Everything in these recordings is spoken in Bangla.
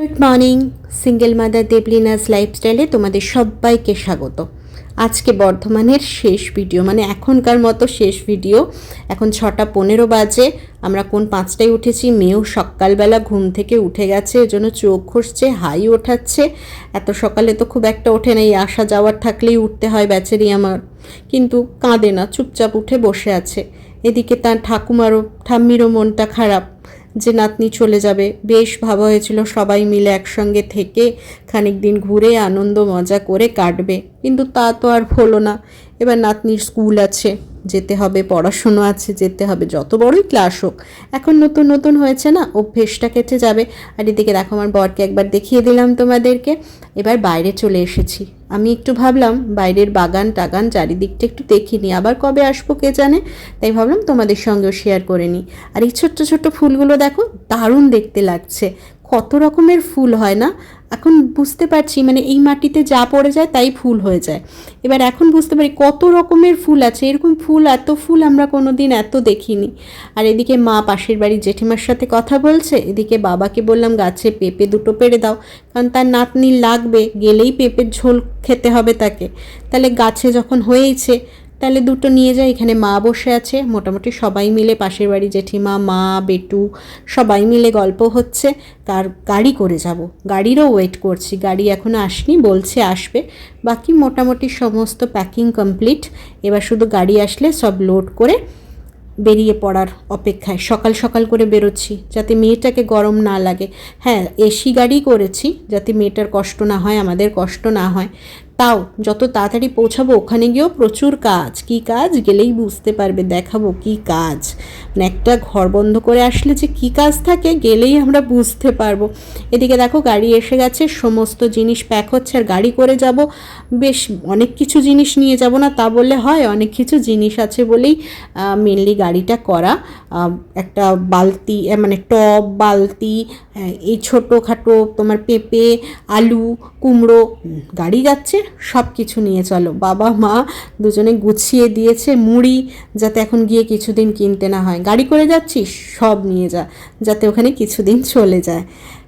Good morning single mother Debolina's লাইফস্টাইলে তোমাদের সবাইকে স্বাগত। আজকে বর্ধমানের শেষ ভিডিও মানে এখনকার মতো শেষ ভিডিও এখন ছটা পনেরো বাজে, আমরা কোন পাঁচটায় উঠেছি? মেয়েও সকালবেলা ঘুম থেকে উঠে গেছে, এজন্য চোখ ঘষছে, হাই ওঠাচ্ছে। এত সকালে তো খুব একটা ওঠে না, এই আসা যাওয়ার থাকলেই উঠতে হয় বেচারি আমার। কিন্তু কাঁদে না, চুপচাপ উঠে বসে আছে। এদিকে তার ঠাকুমারও, ঠাম্মিরও মনটা খারাপ। যে নাতনি চলে যাবে। বেশ ভাবা হয়েছিল সবাই মিলে একসঙ্গে থেকে খানিক দিন ঘুরে আনন্দ মজা করে কাটবে। কিন্তু তা তো আর হলো না। এবার নাতনির স্কুল আছে। যেতে হবে, পড়াশুনো আছে, যেতে হবে, যত বড়ই ক্লাস হোক। এখন নতুন নতুন হয়েছে না? অভ্যেসটা কেটে যাবে। আর এদিকে দেখো, আমার বরকে একবার দেখিয়ে দিলাম তোমাদেরকে। এবার বাইরে চলে এসেছি। আমি একটু ভাবলাম, বাইরের বাগান টাগান চারিদিকটা একটু দেখিনি আবার কবে আসব কে জানে? তাই ভাবলাম তোমাদের সঙ্গেও শেয়ার করে নিই। আর এই ছোট্ট ছোট্ট ফুলগুলো দেখো, দারুণ দেখতে লাগছে। কত রকমের ফুল হয় না? এখন বুঝতে পারছি মানে এই মাটিতে যা পড়ে যায় তাই ফুল হয়ে যায়। এবার এখন বুঝতে পারি কত রকমের ফুল আছে, এরকম ফুল, এত ফুল আমরা কোনো দিন এত দেখিনি। আর এদিকে মা পাশের বাড়ির জেঠিমার সাথে কথা বলছে, এদিকে বাবাকে বললাম, গাছে পেঁপে দুটো পেড়ে দাও, কারণ তার নাতনি লাগবে, গেলেই পেঁপের ঝোল খেতে হবে তাকে। তাহলে গাছে যখন হয়েইছে তাহলে দুটো নিয়ে যাই এখানে মা বসে আছে। মোটামুটি সবাই মিলে, পাশের বাড়ি জেঠিমা, মা, বেটু, সবাই মিলে গল্প হচ্ছে। তার গাড়ি করে যাব। গাড়িরও ওয়েট করছি। গাড়ি এখনও আসনি, বলছে আসবে। বাকি মোটামুটি সমস্ত প্যাকিং কমপ্লিট এবার শুধু গাড়ি আসলে সব লোড করে বেরিয়ে পড়ার অপেক্ষায়। সকাল সকাল করে বেরোচ্ছি, যাতে মেয়েটাকে গরম না লাগে। হ্যাঁ এসি গাড়ি করেছি, যাতে মেয়েটার কষ্ট না হয়, আমাদের কষ্ট না হয়। তাও যত তাড়াতাড়ি পৌঁছাবো, ওখানে গিয়েও প্রচুর কাজ। কি কাজ? গেলেই বুঝতে পারবে, দেখাবো কি কাজ। মানে একটা ঘর বন্ধ করে আসলে যে কি কাজ থাকে, গেলেই আমরা বুঝতে পারব। এদিকে দেখো, গাড়ি এসে গেছে, সমস্ত জিনিস প্যাক হচ্ছে আর গাড়ি করে যাব। বেশ, অনেক কিছু জিনিস নিয়ে যাব না, তা বললে হয়, অনেক কিছু জিনিস আছে বলেই মেনলি গাড়িটা করা। একটা বালতি মানে টব, বালতি এই ছোটোখাটো তোমার পেঁপে, আলু, কুমড়ো গাড়ি যাচ্ছে। সব কিছু নিয়ে চলো। বাবা, মা দুজনে গুছিয়ে দিয়েছে মুড়ি যাতে এখন গিয়ে কিছুদিন কিনতে না হয়। গাড়ি করে যাচ্ছিস? সব নিয়ে যা, যাতে ওখানে কিছুদিন চলে যায়।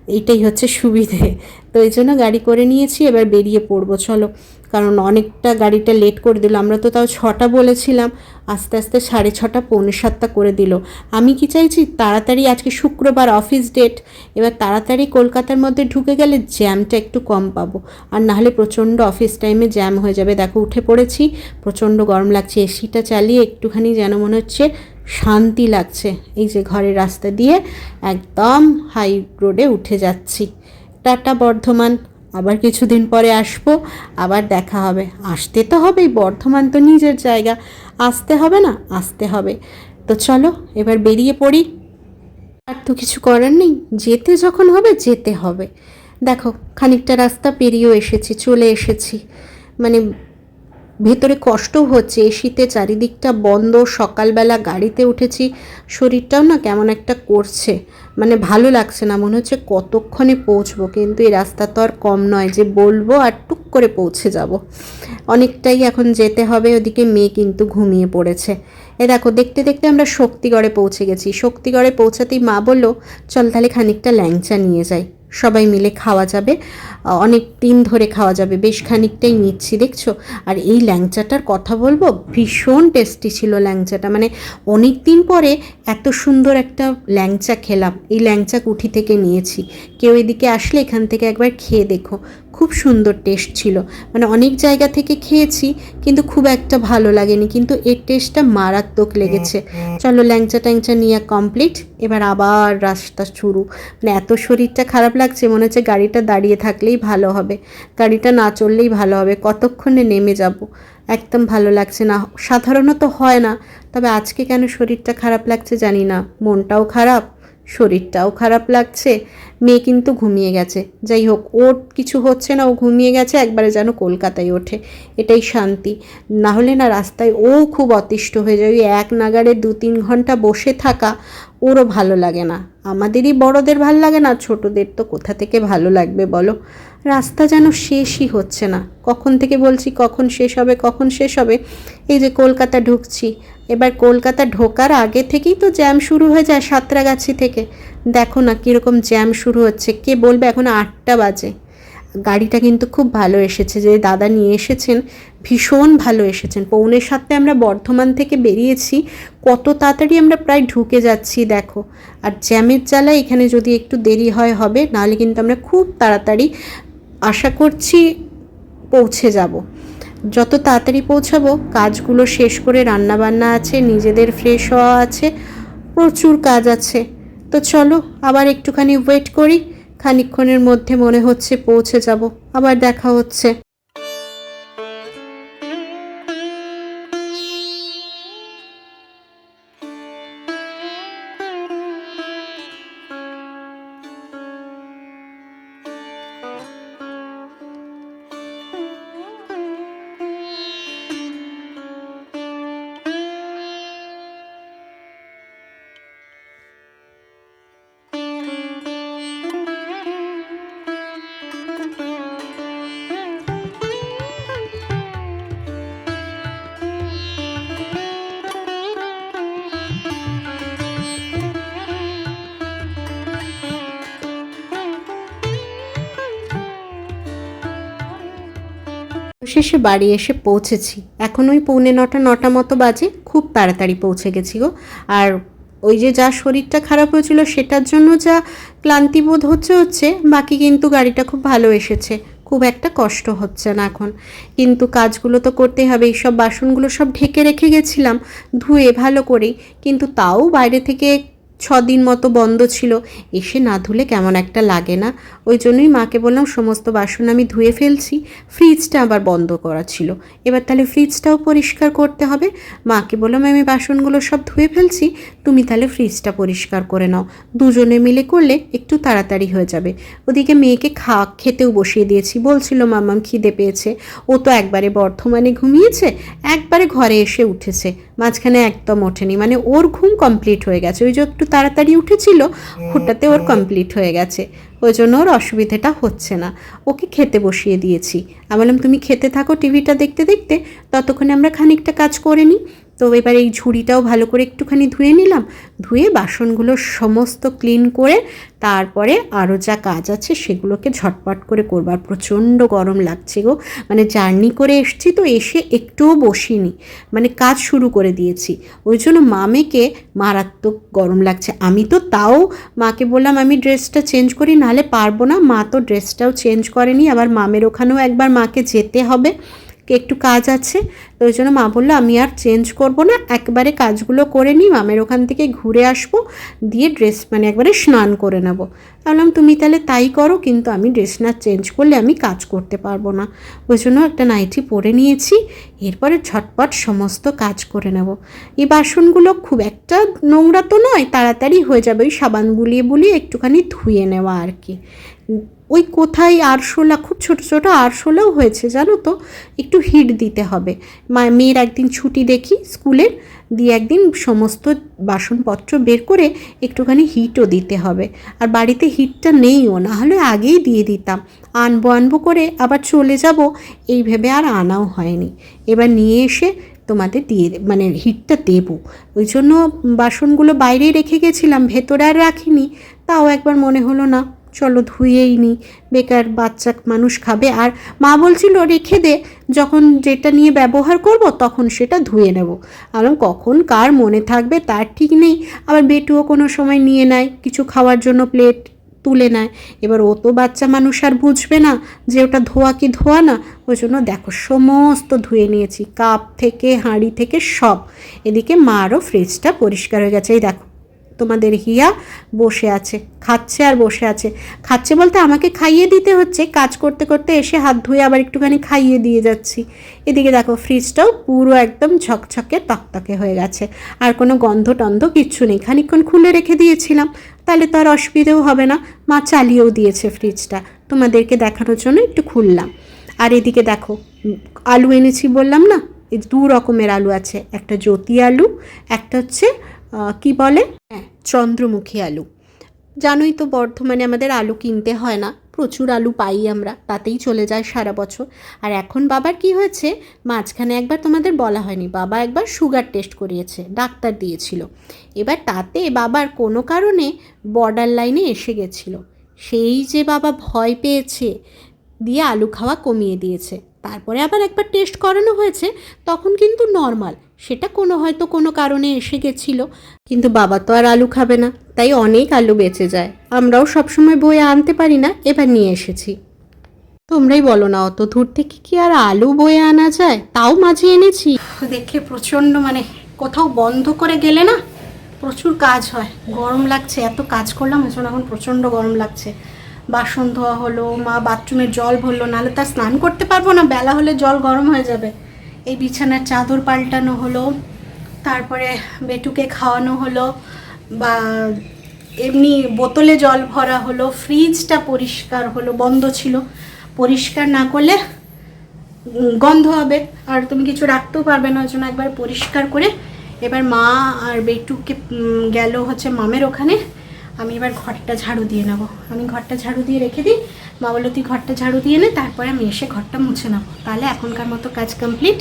এইটাই হচ্ছে সুবিধে। তো এই জন্য গাড়ি করে নিয়েছি, এবার বেরিয়ে পড়ব। চলো, কারণ অনেকটা গাড়িটা লেট করে দিল। আমরা তো তাও ছটা বলেছিলাম, আস্তে আস্তে সাড়ে ছটা, পৌনে সাতটা করে দিল। আমি কি চাইছি, তাড়াতাড়ি আজকে শুক্রবার অফিস ডেট এবার তাড়াতাড়ি কলকাতার মধ্যে ঢুকে গেলে জ্যামটা একটু কম পাবো। আর নাহলে প্রচণ্ড অফিস টাইমে জ্যাম হয়ে যাবে। দেখো, উঠে পড়েছি, প্রচণ্ড গরম লাগছে। এসিটা চালিয়ে একটুখানি যেন মনে হচ্ছে শান্তি লাগছে। এই যে ঘরের রাস্তা দিয়ে একদম হাই রোডে উঠে যাচ্ছি। টাটা বর্ধমান। আবার কিছুদিন পরে আসব, আবার দেখা হবে। আসতে তো হবেই, বর্ধমান তো নিজের জায়গা। আসতে হবে না, আসতে হবে। তো চলো, এবার বেরিয়ে পড়ি। আর তো কিছু করার নেই, যেতে যখন হবে, যেতে হবে। দেখো, খানিকটা রাস্তা পেরিয়েও এসেছি, চলে এসেছি। মানে ভেতরে কষ্টও হচ্ছে এসিতে চারিদিকটা বন্ধ, সকালবেলা গাড়িতে উঠেছি, শরীরটাও না কেমন একটা করছে। মানে ভালো লাগছে না, মনে হচ্ছে কতক্ষণে পৌঁছবো, কিন্তু এই রাস্তা তো আর কম নয়, যে বলব আর টুক করে পৌঁছে যাব। অনেকটাই এখন যেতে হবে, ওদিকে মেয়ে কিন্তু ঘুমিয়ে পড়েছে। এ দেখো, দেখতে দেখতে আমরা শক্তিগড়ে পৌঁছে গেছি। শক্তিগড়ে পৌঁছাতেই মা বলল, চল তাহলে খানিকটা ল্যাংচা নিয়ে যাই। সবাই মিলে খাওয়া যাবে। অনেক দিন ধরে খাওয়া যাবে বেশ খানিকটাই নিচ্ছি দেখছ? আর এই ল্যাংচাটার কথা বলব? ভীষণ টেস্টি ছিল ল্যাংচাটা। মানে অনেক দিন পরে এত সুন্দর একটা ল্যাংচা খেলাম। এই ল্যাংচা কুঠি থেকে নিয়েছি। কেউ এদিকে আসলে এখান থেকে একবার খেয়ে দেখো। খুব সুন্দর টেস্ট ছিল। মানে অনেক জায়গা থেকে খেয়েছি কিন্তু খুব একটা ভালো লাগেনি। কিন্তু এর টেস্টটা মারাত্মক লেগেছে। চলো ল্যাংচা ট্যাংচা নিয়ে কমপ্লিট এবার আবার রাস্তা শুরু। মানে এত শরীরটা খারাপ লাগছে মনে হচ্ছে গাড়িটা দাঁড়িয়ে থাকলেই ভালো হবে। গাড়িটা না চললেই ভালো হবে। কতক্ষণে নেমে যাব? একদম ভালো লাগছে না। সাধারণত হয় না। তবে আজকে কেন শরীরটা খারাপ লাগছে জানি না। মনটাও খারাপ। শরীরটাও খারাপ লাগছে, মেয়ে কিন্তু ঘুমিয়ে গেছে। যাই হোক, ওর কিছু হচ্ছে না, ও ঘুমিয়ে গেছে, একবারে যেন কলকাতায় ওঠে। এটাই শান্তি। না হলে না রাস্তায় ও খুব অতিষ্ঠ হয়ে যায়। ওই এক নাগারে দু তিন ঘণ্টা বসে থাকা, ওরও ভালো লাগে না। আমাদেরই বড়দের ভালো লাগে না, ছোটদের তো কোথা থেকে ভালো লাগবে বলো? রাস্তা যেন শেষই হচ্ছে না। কখন থেকে বলছি কখন শেষ হবে, কখন শেষ হবে? এই যে কলকাতা ঢুকছি এবার কলকাতা ঢোকার আগে থেকেই তো জ্যাম শুরু হয়ে যায় সাঁতরাগাছি থেকে। দেখো না কীরকম জ্যাম শুরু হচ্ছে। কে বলবে এখন আটটা বাজে? গাড়িটা কিন্তু খুব ভালো এসেছে যে দাদা নিয়ে এসেছেন, ভীষণ ভালো এসেছেন। পৌনের সাথে আমরা বর্ধমান থেকে বেরিয়েছি, কত তাড়াতাড়ি আমরা প্রায় ঢুকে যাচ্ছি, দেখো। আর জ্যামের জ্বালা এখানে যদি একটু দেরি হয় হবে, নাহলে কিন্তু আমরা খুব তাড়াতাড়ি আশা করছি পৌঁছে যাব। যত তাড়াতাড়ি পৌঁছাবো, কাজগুলো শেষ করে রান্নাবান্না আছে, নিজেদের ফ্রেশ হওয়া আছে, প্রচুর কাজ আছে। তো চলো, আবার একটুখানি ওয়েট করি খানিক্ষণের মধ্যে মনে হচ্ছে পৌঁছে যাব, আবার দেখা হচ্ছে। শেষে বাড়ি এসে পৌঁছেছি। এখন ওই পৌনে নটা নটা মতো বাজে, খুব তাড়াতাড়ি পৌঁছে গেছি গো। আর ওই যে যা শরীরটা খারাপ হয়েছিল সেটার জন্য যা ক্লান্তি বোধ হচ্ছে হচ্ছে, বাকি কিন্তু গাড়িটা খুব ভালো এসেছে। খুব একটা কষ্ট হচ্ছে না এখন। কিন্তু কাজগুলো তো করতেই হবে, এইসব বাসনগুলো সব ঢেকে রেখে গেছিলাম, ধুয়ে ভালো করেই। কিন্তু তাও বাইরে থেকে ছ দিন মতো বন্ধ ছিল। এসে না ধুলে কেমন একটা লাগে না। ওই জন্যই মাকে বললাম, সমস্ত বাসন আমি ধুয়ে ফেলছি। ফ্রিজটা আবার বন্ধ করা ছিল। এবার তাহলে ফ্রিজটাও পরিষ্কার করতে হবে। মাকে বললাম, আমি বাসনগুলো সব ধুয়ে ফেলছি। তুমি তাহলে ফ্রিজটা পরিষ্কার করে নাও। দুজনে মিলে করলে একটু তাড়াতাড়ি হয়ে যাবে। ওদিকে মেয়েকে খা খেতেও বসিয়ে দিয়েছি। বলছিল মামাম খিদে পেয়েছে। ও তো একবারে বর্ধমানে ঘুমিয়েছে, একবারে ঘরে এসে উঠেছে। মাঝখানে একদম ওঠেনি। মানে ওর ঘুম কমপ্লিট হয়ে গেছে। ওই যে একটু তাড়াতাড়ি উঠেছিল ওটাতে ওর কমপ্লিট হয়ে গেছে। ওই জন্য ওর অসুবিধাটা হচ্ছে না। ওকে খেতে বসিয়ে দিয়েছি। আমি বললাম তুমি খেতে থাকো টিভিটা দেখতে দেখতে ততক্ষণে আমরা খানিকটা কাজ করে নিই। তো এবার এই ঝুড়িটাও ভালো করে একটুখানি ধুয়ে নিলাম। ধুয়ে বাসনগুলো সমস্ত ক্লিন করে তারপরে আরও যা কাজ আছে সেগুলোকে ঝটপট করে করবার প্রচণ্ড গরম লাগছে গো। মানে জার্নি করে এসছি তো, এসে একটুও বসিনি। মানে কাজ শুরু করে দিয়েছি। ওই জন্য মামেকে মারাত্মক গরম লাগছে। আমি তো তাও মাকে বললাম, আমি ড্রেসটা চেঞ্জ করি, নাহলে পারব না। মা তো ড্রেসটাও চেঞ্জ করেনি। আবার মামের ওখানেও একবার মাকে যেতে হবে। একটু কাজ আছে, তো ওই জন্য মা বলল, আমি আর চেঞ্জ করব না, একবারে কাজগুলো করে নিই, মামের ওখান থেকে ঘুরে আসব, দিয়ে ড্রেস মানে একবারে স্নান করে নেব। বললাম, তুমি তাহলে তাই করো, কিন্তু আমি ড্রেস না চেঞ্জ করলে আমি কাজ করতে পারব না। ওই জন্য একটা নাইটি পরে নিয়েছি, এরপরে ঝটপট সমস্ত কাজ করে নেব। এই বাসনগুলো খুব একটা নোংরা তো নয়, তাড়াতাড়ি হয়ে যাবে, ওই সাবান বুলিয়ে বুলিয়ে একটুখানি ধুয়ে নেওয়া আর কি। ওই কোথায় আরশোলা? খুব ছোট ছোট আরশোলাও হয়েছে, জানো তো? একটু হিট দিতে হবে। মা, মেয়ের একদিন ছুটি দেখি স্কুলের দিয়ে একদিন সমস্ত বাসনপত্র বের করে একটুখানি হিটও দিতে হবে। আর বাড়িতে হিটটা নেইও, না হলে আগেই দিয়ে দিতাম। আনব আনব করে আবার চলে যাব, এই ভেবে আর আনাও হয়নি। এবার নিয়ে এসে তোমাদের দিয়ে মানে হিটটা দেবো। ওই জন্য বাসনগুলো বাইরেই রেখে গেছিলাম, ভেতরে আর রাখিনি। তাও একবার মনে হলো না। চলো ধুয়েই নি। বেকার বাচ্চা মানুষ খাবে। আর মা বলছিল, রেখে দে, যখন যেটা নিয়ে ব্যবহার করব, তখন সেটা ধুয়ে নেব। আমি কখন? কার মনে থাকবে? তার ঠিক নেই। আবার বেটুও কোনো সময় নিয়ে নেয়, কিছু খাওয়ার জন্য প্লেট তুলে নেয়। এবার ও তো বাচ্চা মানুষ আর বুঝবে না যে ওটা ধোয়া কি ধোয়া না। ওই জন্য দেখো, সমস্ত ধুয়ে নিয়েছি। কাপ থেকে, হাঁড়ি থেকে সব। এদিকে মারও ফ্রিজটা পরিষ্কার হয়ে গেছে। এই দেখো তোমাদের হিয়া বসে আছে, খাচ্ছে আর বসে আছে। খাচ্ছে বলতে আমাকে খাইয়ে দিতে হচ্ছে, কাজ করতে করতে এসে হাত ধুয়ে আবার একটুখানি খাইয়ে দিয়ে যাচ্ছি। এদিকে দেখো ফ্রিজটাও পুরো একদম ঝকঝকে, তকতকে হয়ে গেছে। আর কোনো গন্ধ টন্ধ কিচ্ছু নেই। খানিকক্ষণ খুলে রেখে দিয়েছিলাম, তাহলে তো আর অসুবিধেও হবে না। মা চালিয়েও দিয়েছে ফ্রিজটা তোমাদেরকে দেখানোর জন্য একটু খুললাম। আর এদিকে দেখো, আলু এনেছি বললাম না? দু রকমের আলু আছে। একটা জ্যোতি আলু, একটা হচ্ছে কি বলে? হ্যাঁ। চন্দ্রমুখী আলু। জানোই তো বর্ধমানে আমাদের আলু কিনতে হয় না। প্রচুর আলু পাই আমরা তাতেই চলে যায় সারা বছর। আর এখন বাবার কি হয়েছে? মাঝখানে একবার তোমাদের বলা হয়নি বাবা একবার সুগার টেস্ট করিয়েছে ডাক্তার দিয়েছিল। এবার তাতে বাবার কোনো কারণে বর্ডার লাইনে এসে গেছিল। সেই যে বাবা ভয় পেয়েছে দিয়ে আলু খাওয়া কমিয়ে দিয়েছে। তারপরে আবার একবার টেস্ট করানো হয়েছে তখন কিন্তু নর্মাল। সেটা কোনো হয়তো কোনো কারণে এসে গেছিল, কিন্তু বাবা তো আর আলু খাবে না, তাই অনেক আলু বেঁচে যায়। আমরাও সবসময় বয়ে আনতে পারি না, এবার নিয়ে এসেছি। তোমরাই বলো না, অত দূর থেকে কি আর আলু বয়ে আনা যায়? তাও মাঝে এনেছি। দেখে প্রচণ্ড মানে কোথাও বন্ধ করে গেলে না, প্রচুর কাজ হয়। গরম লাগছে, এত কাজ করলাম ওই এখন প্রচণ্ড গরম লাগছে। বাসন ধোয়া হলো, মা বাথরুমে জল ভরলো, নাহলে তার স্নান করতে পারব না, বেলা হলে জল গরম হয়ে যাবে। এই বিছানার চাদর পাল্টানো হলো, তারপরে বেটুকে খাওয়ানো হলো বা এমনি বোতলে জল ভরা হলো, ফ্রিজটা পরিষ্কার হলো, বন্ধ ছিল। পরিষ্কার না করলে গন্ধ হবে। আর তুমি কিছু রাখতেও পারবে না, ওই জন্য একবার পরিষ্কার করে এবার মা আর বেটুকে গেল হচ্ছে মামের ওখানে। আমি এবার ঘরটা ঝাড়ু দিয়ে নেব। আমি ঘরটা ঝাড়ু দিয়ে রেখে দিই। মা বলল, তুই ঘরটা ঝাড়ু দিয়ে নে, তারপরে আমি এসে ঘরটা মুছে নেব। তাহলে এখনকার মতো কাজ কমপ্লিট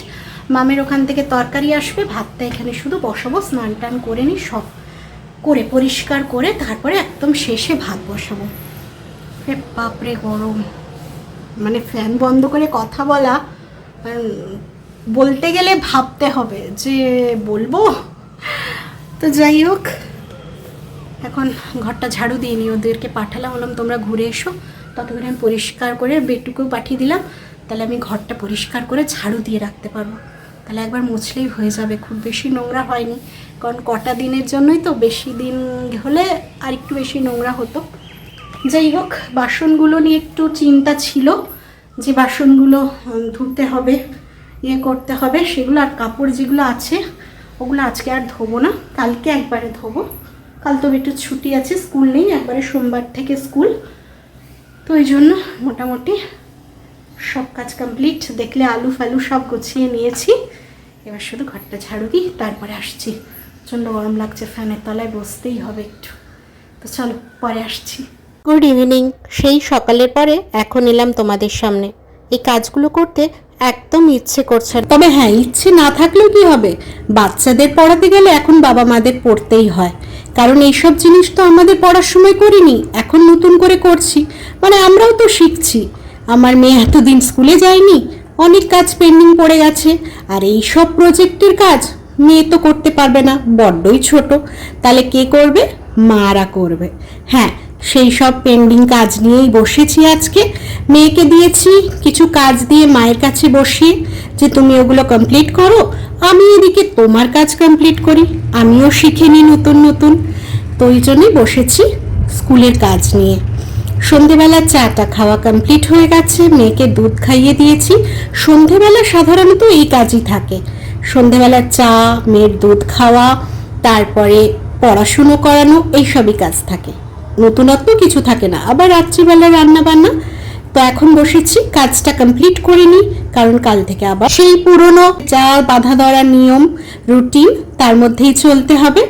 মামের ওখান থেকে তরকারি আসবে, ভাতটা এখানে শুধু বসাবো, স্নান টান করে নিই, সব করে পরিষ্কার করে তারপরে একদম শেষে ভাত বসাবো। এ বাপরে গরম। মানে ফ্যান বন্ধ করে কথা বলা বলতে গেলে ভাবতে হবে যে বলব। তো যাই হোক ঘরটা ঝাড়ু দিয়ে নিই। ওদেরকে পাঠালাম, বললাম, তোমরা ঘুরে এসো। ততক্ষণ আমি পরিষ্কার করে বেডটুকুও পাঠিয়ে দিলাম। তাহলে আমি ঘরটা পরিষ্কার করে ঝাড়ু দিয়ে রাখতে পারব। তাহলে একবার মুছলেই হয়ে যাবে, খুব বেশি নোংরা হয়নি। কারণ কটা দিনের জন্যই তো বেশি দিন হলে আর একটু বেশি নোংরা হতো। যাই হোক, বাসনগুলো নিয়ে একটু চিন্তা ছিল যে বাসনগুলো ধুতে হবে ইয়ে করতে হবে। সেগুলো আর কাপড় যেগুলো আছে, ওগুলো আজকে আর ধোবো না, কালকে একবারে ধোবো। কাল তো একটু ছুটি আছে স্কুল নেই একবারে সোমবার থেকে স্কুল। তো ওই জন্য মোটামুটি সব কাজ কমপ্লিট দেখলে আলু ফালু সব গুছিয়ে নিয়েছি। এবার শুধু ঘরটা ঝাড়ু দিই তারপরে আসছি। প্রচণ্ড গরম লাগছে ফ্যানের তলায় বসতেই হবে একটু। তো চলো পরে আসছি। গুড ইভিনিং সেই সকালের পরে এখন এলাম তোমাদের সামনে। এই কাজগুলো করতে একদম ইচ্ছে করছে। তবে হ্যাঁ ইচ্ছে না থাকলেও কি হবে? বাচ্চাদের পড়াতে গেলে এখন বাবা মাদের পড়তেই হয়। কারণ এইসব জিনিস তো আমাদের পড়ার সময় করিনি, এখন নতুন করে করছি। মানে আমরাও তো শিখছি। আমার মেয়ে এতদিন স্কুলে যায়নি, অনেক কাজ পেন্ডিং পড়ে গেছে, আর এই সব প্রজেক্টের কাজ মেয়ে তো করতে পারবে না, বড্ডই ছোট। তাহলে কে করবে? মারা করবে। হ্যাঁ সেই সব পেন্ডিং কাজ নিয়েই বসেছি আজকে। মেয়েকে দিয়েছি কিছু কাজ দিয়ে মায়ের কাছে বসিয়ে যে তুমি ওগুলো কমপ্লিট করো। আমি এদিকে তোমার কাজ কমপ্লিট করি, আমিও শিখে নিই নতুন নতুন। তো ওই জন্যই বসেছি স্কুলের কাজ নিয়ে। সন্ধেবেলা চাটা খাওয়া কমপ্লিট হয়ে গেছে, মেয়েকে দুধ খাইয়ে দিয়েছি। সন্ধেবেলা সাধারণত এই কাজই থাকে। সন্ধেবেলা চা, মেয়ের দুধ খাওয়া, তারপরে পড়াশুনো করানো, এইসবই কাজ থাকে। নতুনত্ব কিছু থাকে না। আবার রাত্রিবেলা রান্না বান্না তো এখন বসেছি, কাজটা কমপ্লিট করে নিই, কারণ কাল থেকে আবার সেই পুরনো যা বাধা ধরা নিয়ম রুটিন তার মধ্যেই চলতে হবে।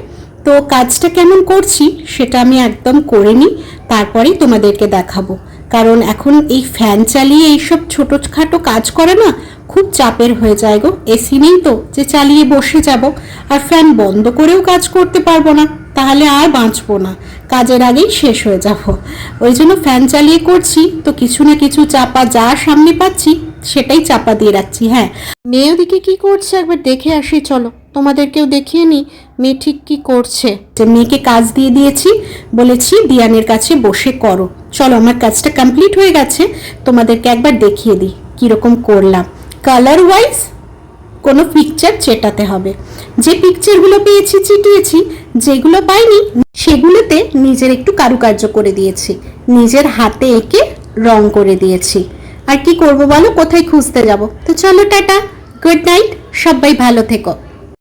তো কাজটা কেমন করছি, সেটা আমি একদম করে নিই, তারপরেই তোমাদেরকে দেখাবো। কারণ এখন এই ফ্যান চালিয়ে এইসব ছোটোখাটো কাজ করে না, খুব চাপের হয়ে যায় গো। এসি নেই তো, যে চালিয়ে বসে যাব। আর ফ্যান বন্ধ করেও কাজ করতে পারব না। তাহলে আর বাঁচবো না। কাজের আগেই শেষ হয়ে যাব। ওই জন্য ফ্যান চালিয়ে করছি, তো কিছু না কিছু চাপা যা সামনে পাচ্ছি, সেটাই চাপা দিয়ে রাখছি হ্যাঁ। মেয়ে ওদিকে কি করছে একবার দেখে আসি, চলো। তোমাদেরকেও দেখিয়ে নি মেয়ে ঠিক কি করছে। যে মেয়েকে কাজ দিয়ে দিয়েছি, বলেছি দিয়ানের কাছে বসে করো। চলো, আমার কাজটা কমপ্লিট হয়ে গেছে, তোমাদেরকে একবার দেখিয়ে দিই, কীরকম করলাম। কালার ওয়াইজ কোনো পিকচার চেটাতে হবে। যে পিকচারগুলো পেয়েছি, চিটিয়েছি, যেগুলো পাইনি, সেগুলোতে নিজের একটু কারুকার্য করে দিয়েছি। নিজের হাতে এঁকে রং করে দিয়েছি। আর কি করব বলো? কোথায় খুঁজতে যাব? তো চলো, টাটা। গুড নাইট সবাই ভালো থেকো।